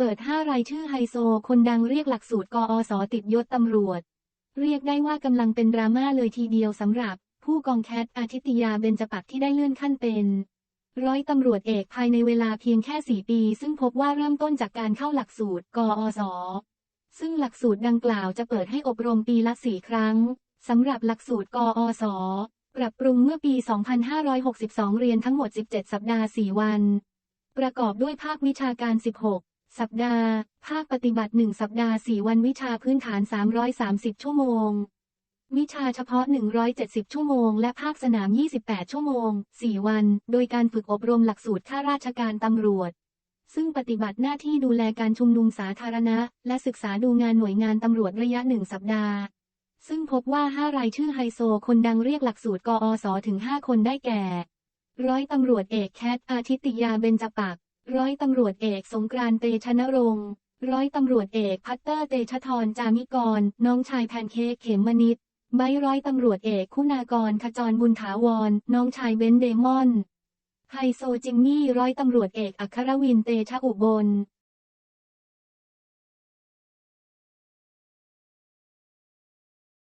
เปิด 5 รายชื่อไฮโซ คนดังเรียกหลักสูตรกอสติดยศตำรวจ เรียกได้ว่ากำลังเป็นดราม่าเลยทีเดียวสำหรับ ผู้กองแคทอาทิตยาเบญจปักที่ได้เลื่อนขั้นเป็นร้อยตำรวจเอกภายในเวลาเพียงแค่ 4 ปี ซึ่งพบว่าเริ่มต้นจากการเข้าหลักสูตร กอสซึ่งหลักสูตรดังกล่าวจะเปิดให้อบรมปีละ 4 ครั้งสำหรับหลักสูตร กอสปรับปรุงเมื่อปี 2562 เรียนทั้งหมด 17 สัปดาห์ 4 วัน ประกอบด้วยภาควิชาการ 16 สัปดาห์ ภาคปฏิบัติ 1 สัปดาห์ 4 วันวิชาพื้นฐาน 330 ชั่วโมง วิชาเฉพาะ 170 ชั่วโมง และภาคสนาม 28 ชั่วโมง 4 วัน โดยการฝึกอบรมหลักสูตรข้าราชการตำรวจ ซึ่งปฏิบัติหน้าที่ดูแลการชุมนุมสาธารณะ และศึกษาดูงานหน่วยงานตำรวจระยะ 1 สัปดาห์ ซึ่งพบว่า 5 รายชื่อไฮโซ คนดังเรียกหลักสูตรกอสถึง 5 คนได้แก่ ร้อยตำรวจเอกแคทอาทิตยาเบญจปัก ร้อยตำรวจเอกสงกรานต์เตชะนรงค์ร้อยตำรวจเอกพัตเตอร์เตชะทรจามิกร น้องชายแพนเค้กเขมมนิดใบร้อยตำรวจเอกคุณากรขจรบุญถาวร น้องชายเบนเดมอน ไฮโซจิมมี่ร้อยตำรวจเอกอัครวินเตชะอุบล